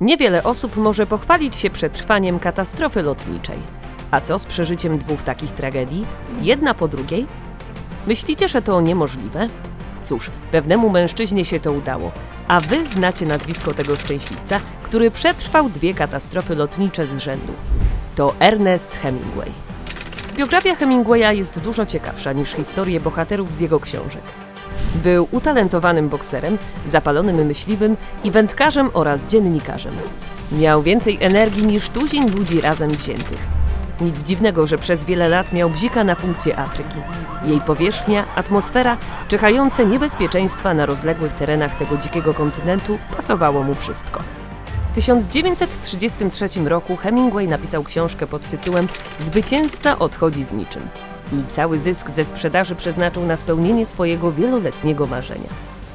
Niewiele osób może pochwalić się przetrwaniem katastrofy lotniczej. A co z przeżyciem dwóch takich tragedii? Jedna po drugiej? Myślicie, że to niemożliwe? Cóż, pewnemu mężczyźnie się to udało, a wy znacie nazwisko tego szczęśliwca, który przetrwał dwie katastrofy lotnicze z rzędu. To Ernest Hemingway. Biografia Hemingwaya jest dużo ciekawsza niż historie bohaterów z jego książek. Był utalentowanym bokserem, zapalonym myśliwym i wędkarzem oraz dziennikarzem. Miał więcej energii niż tuzin ludzi razem wziętych. Nic dziwnego, że przez wiele lat miał bzika na punkcie Afryki. Jej powierzchnia, atmosfera, czyhające niebezpieczeństwa na rozległych terenach tego dzikiego kontynentu pasowało mu wszystko. W 1933 roku Hemingway napisał książkę pod tytułem Zwycięzca odchodzi z niczym. I cały zysk ze sprzedaży przeznaczył na spełnienie swojego wieloletniego marzenia.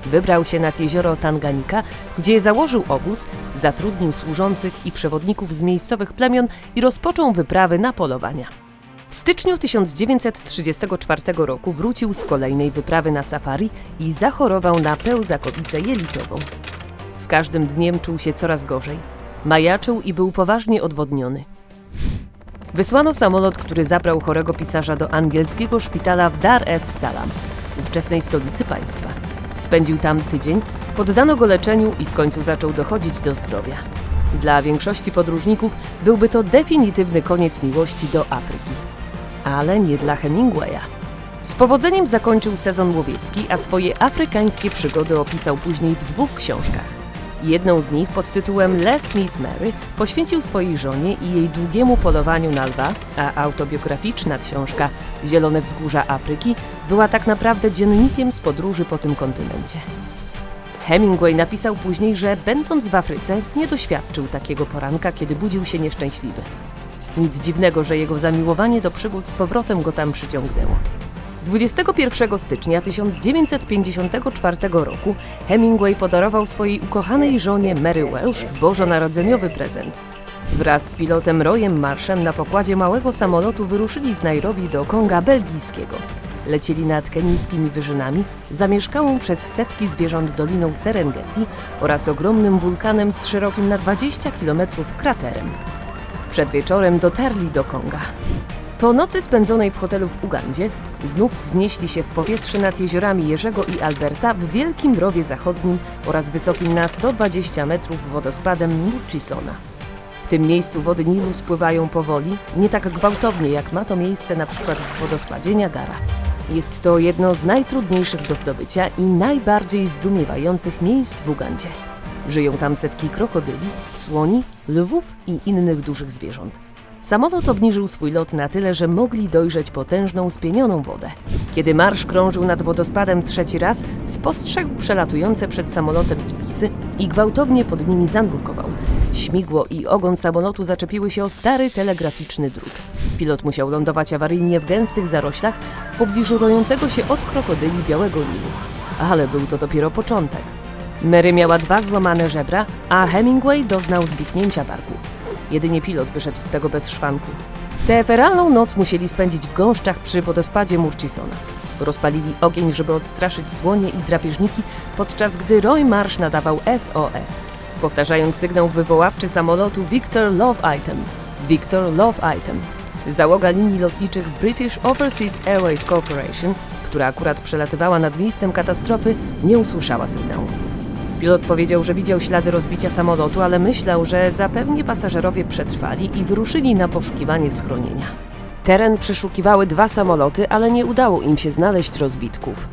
Wybrał się nad jezioro Tanganika, gdzie założył obóz, zatrudnił służących i przewodników z miejscowych plemion i rozpoczął wyprawy na polowania. W styczniu 1934 roku wrócił z kolejnej wyprawy na safari i zachorował na pełzakowicę jelitową. Z każdym dniem czuł się coraz gorzej. Majaczył i był poważnie odwodniony. Wysłano samolot, który zabrał chorego pisarza do angielskiego szpitala w Dar es Salaam, ówczesnej stolicy państwa. Spędził tam tydzień, poddano go leczeniu i w końcu zaczął dochodzić do zdrowia. Dla większości podróżników byłby to definitywny koniec miłości do Afryki. Ale nie dla Hemingwaya. Z powodzeniem zakończył sezon łowiecki, a swoje afrykańskie przygody opisał później w dwóch książkach. Jedną z nich pod tytułem Left Miss Mary poświęcił swojej żonie i jej długiemu polowaniu na lwa, a autobiograficzna książka Zielone wzgórza Afryki była tak naprawdę dziennikiem z podróży po tym kontynencie. Hemingway napisał później, że będąc w Afryce nie doświadczył takiego poranka, kiedy budził się nieszczęśliwy. Nic dziwnego, że jego zamiłowanie do przygód z powrotem go tam przyciągnęło. 21 stycznia 1954 roku Hemingway podarował swojej ukochanej żonie Mary Welsh bożonarodzeniowy prezent. Wraz z pilotem Royem Marszem na pokładzie małego samolotu wyruszyli z Nairobi do Konga belgijskiego. Lecieli nad kenijskimi wyżynami, zamieszkałą przez setki zwierząt doliną Serengeti oraz ogromnym wulkanem z szerokim na 20 km kraterem. Przed wieczorem dotarli do Konga. Po nocy spędzonej w hotelu w Ugandzie znów wznieśli się w powietrze nad jeziorami Jerzego i Alberta w Wielkim Rowie Zachodnim oraz wysokim na 120 metrów wodospadem Murchisona. W tym miejscu wody Nilu spływają powoli, nie tak gwałtownie jak ma to miejsce na przykład w wodospadzie Niagara. Jest to jedno z najtrudniejszych do zdobycia i najbardziej zdumiewających miejsc w Ugandzie. Żyją tam setki krokodyli, słoni, lwów i innych dużych zwierząt. Samolot obniżył swój lot na tyle, że mogli dojrzeć potężną, spienioną wodę. Kiedy marsz krążył nad wodospadem trzeci raz, spostrzegł przelatujące przed samolotem ibisy i gwałtownie pod nimi zanurkował. Śmigło i ogon samolotu zaczepiły się o stary telegraficzny drut. Pilot musiał lądować awaryjnie w gęstych zaroślach w pobliżu rojącego się od krokodyli białego Nilu. Ale był to dopiero początek. Mary miała dwa złamane żebra, a Hemingway doznał zwichnięcia barku. Jedynie pilot wyszedł z tego bez szwanku. Tę feralną noc musieli spędzić w gąszczach przy wodospadzie Murchisona. Rozpalili ogień, żeby odstraszyć słonie i drapieżniki, podczas gdy Roy Marsh nadawał SOS, powtarzając sygnał wywoławczy samolotu Victor Love Item. Victor Love Item. Załoga linii lotniczych British Overseas Airways Corporation, która akurat przelatywała nad miejscem katastrofy, nie usłyszała sygnału. Pilot powiedział, że widział ślady rozbicia samolotu, ale myślał, że zapewnie pasażerowie przetrwali i wyruszyli na poszukiwanie schronienia. Teren przeszukiwały dwa samoloty, ale nie udało im się znaleźć rozbitków.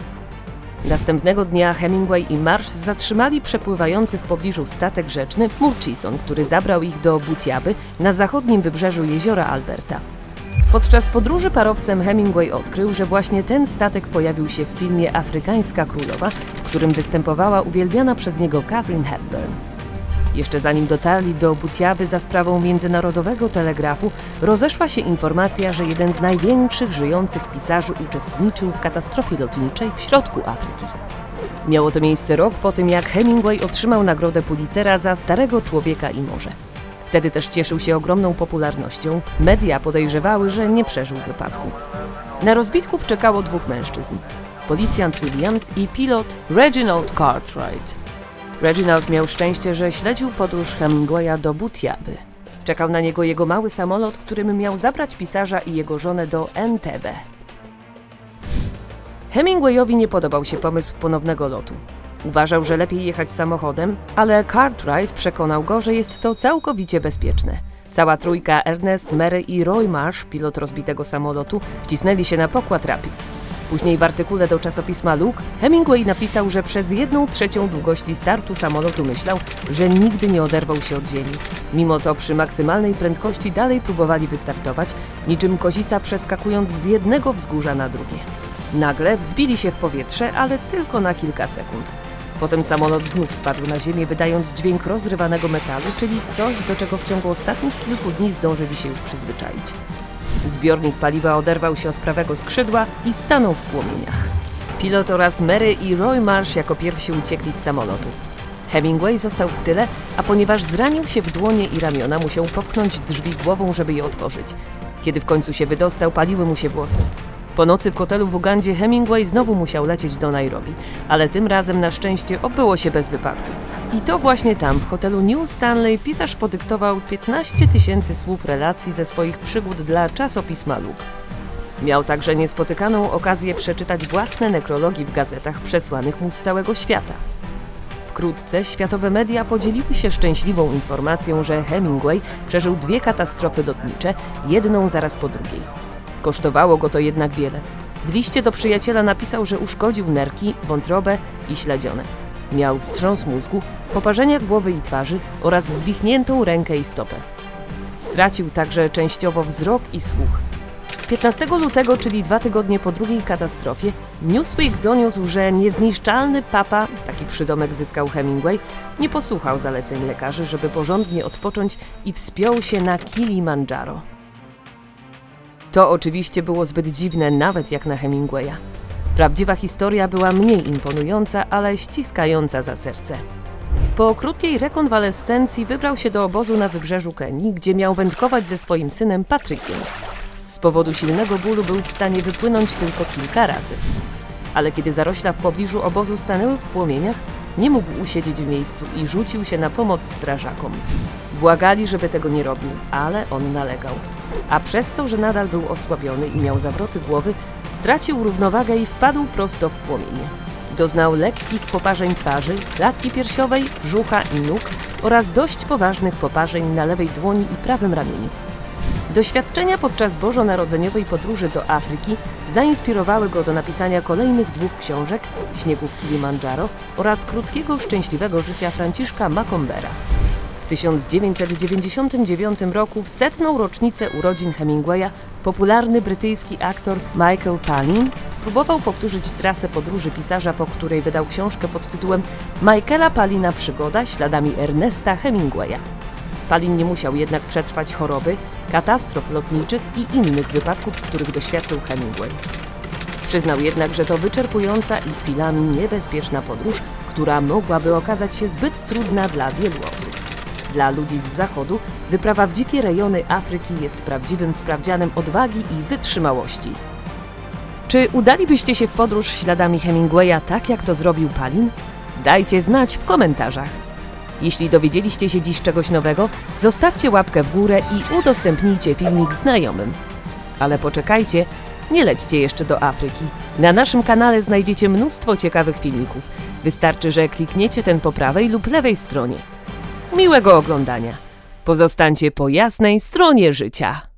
Następnego dnia Hemingway i Marsh zatrzymali przepływający w pobliżu statek rzeczny Murchison, który zabrał ich do Butiaby na zachodnim wybrzeżu jeziora Alberta. Podczas podróży parowcem Hemingway odkrył, że właśnie ten statek pojawił się w filmie Afrykańska Królowa, którym występowała uwielbiana przez niego Catherine Hepburn. Jeszcze zanim dotarli do Butiaby za sprawą międzynarodowego telegrafu, rozeszła się informacja, że jeden z największych żyjących pisarzy uczestniczył w katastrofie lotniczej w środku Afryki. Miało to miejsce rok po tym, jak Hemingway otrzymał nagrodę Pulitzera za Starego Człowieka i Morze. Wtedy też cieszył się ogromną popularnością. Media podejrzewały, że nie przeżył wypadku. Na rozbitków czekało dwóch mężczyzn. Policjant Williams i pilot Reginald Cartwright. Reginald miał szczęście, że śledził podróż Hemingwaya do Butiaby. Czekał na niego jego mały samolot, którym miał zabrać pisarza i jego żonę do NTB. Hemingwayowi nie podobał się pomysł ponownego lotu. Uważał, że lepiej jechać samochodem, ale Cartwright przekonał go, że jest to całkowicie bezpieczne. Cała trójka Ernest, Mary i Roy Marsh, pilot rozbitego samolotu, wcisnęli się na pokład Rapid. Później w artykule do czasopisma Look Hemingway napisał, że przez jedną trzecią długości startu samolotu myślał, że nigdy nie oderwał się od ziemi. Mimo to przy maksymalnej prędkości dalej próbowali wystartować, niczym kozica przeskakując z jednego wzgórza na drugie. Nagle wzbili się w powietrze, ale tylko na kilka sekund. Potem samolot znów spadł na ziemię, wydając dźwięk rozrywanego metalu, czyli coś, do czego w ciągu ostatnich kilku dni zdążyli się już przyzwyczaić. Zbiornik paliwa oderwał się od prawego skrzydła i stanął w płomieniach. Pilot oraz Mary i Roy Marsh jako pierwsi uciekli z samolotu. Hemingway został w tyle, a ponieważ zranił się w dłonie i ramiona, musiał popchnąć drzwi głową, żeby je otworzyć. Kiedy w końcu się wydostał, paliły mu się włosy. Po nocy w hotelu w Ugandzie Hemingway znowu musiał lecieć do Nairobi, ale tym razem na szczęście obyło się bez wypadków. I to właśnie tam, w hotelu New Stanley, pisarz podyktował 15 tysięcy słów relacji ze swoich przygód dla czasopisma Look. Miał także niespotykaną okazję przeczytać własne nekrologi w gazetach przesłanych mu z całego świata. Wkrótce światowe media podzieliły się szczęśliwą informacją, że Hemingway przeżył dwie katastrofy lotnicze, jedną zaraz po drugiej. Kosztowało go to jednak wiele. W liście do przyjaciela napisał, że uszkodził nerki, wątrobę i śledzione. Miał wstrząs mózgu, poparzenia głowy i twarzy oraz zwichniętą rękę i stopę. Stracił także częściowo wzrok i słuch. 15 lutego, czyli dwa tygodnie po drugiej katastrofie, Newsweek doniósł, że niezniszczalny papa, taki przydomek zyskał Hemingway, nie posłuchał zaleceń lekarzy, żeby porządnie odpocząć i wspiął się na Kilimandżaro. To oczywiście było zbyt dziwne, nawet jak na Hemingwaya. Prawdziwa historia była mniej imponująca, ale ściskająca za serce. Po krótkiej rekonwalescencji wybrał się do obozu na wybrzeżu Kenii, gdzie miał wędkować ze swoim synem Patrykiem. Z powodu silnego bólu był w stanie wypłynąć tylko kilka razy. Ale kiedy zarośla w pobliżu obozu stanęły w płomieniach, nie mógł usiedzieć w miejscu i rzucił się na pomoc strażakom. Błagali, żeby tego nie robił, ale on nalegał. A przez to, że nadal był osłabiony i miał zawroty głowy, stracił równowagę i wpadł prosto w płomienie. Doznał lekkich poparzeń twarzy, klatki piersiowej, brzucha i nóg oraz dość poważnych poparzeń na lewej dłoni i prawym ramieniu. Doświadczenia podczas bożonarodzeniowej podróży do Afryki zainspirowały go do napisania kolejnych dwóch książek Śniegów Kilimandżaro oraz krótkiego, szczęśliwego życia Franciszka Macombera. W 1999 roku, w setną rocznicę urodzin Hemingwaya, popularny brytyjski aktor Michael Palin próbował powtórzyć trasę podróży pisarza, po której wydał książkę pod tytułem Michaela Palina Przygoda śladami Ernesta Hemingwaya. Palin nie musiał jednak przetrwać choroby, katastrof lotniczych i innych wypadków, których doświadczył Hemingway. Przyznał jednak, że to wyczerpująca i chwilami niebezpieczna podróż, która mogłaby okazać się zbyt trudna dla wielu osób. Dla ludzi z zachodu wyprawa w dzikie rejony Afryki jest prawdziwym sprawdzianem odwagi i wytrzymałości. Czy udalibyście się w podróż śladami Hemingwaya tak, jak to zrobił Palin? Dajcie znać w komentarzach. Jeśli dowiedzieliście się dziś czegoś nowego, zostawcie łapkę w górę i udostępnijcie filmik znajomym. Ale poczekajcie, nie lećcie jeszcze do Afryki. Na naszym kanale znajdziecie mnóstwo ciekawych filmików. Wystarczy, że klikniecie ten po prawej lub lewej stronie. Miłego oglądania. Pozostańcie po jasnej stronie życia.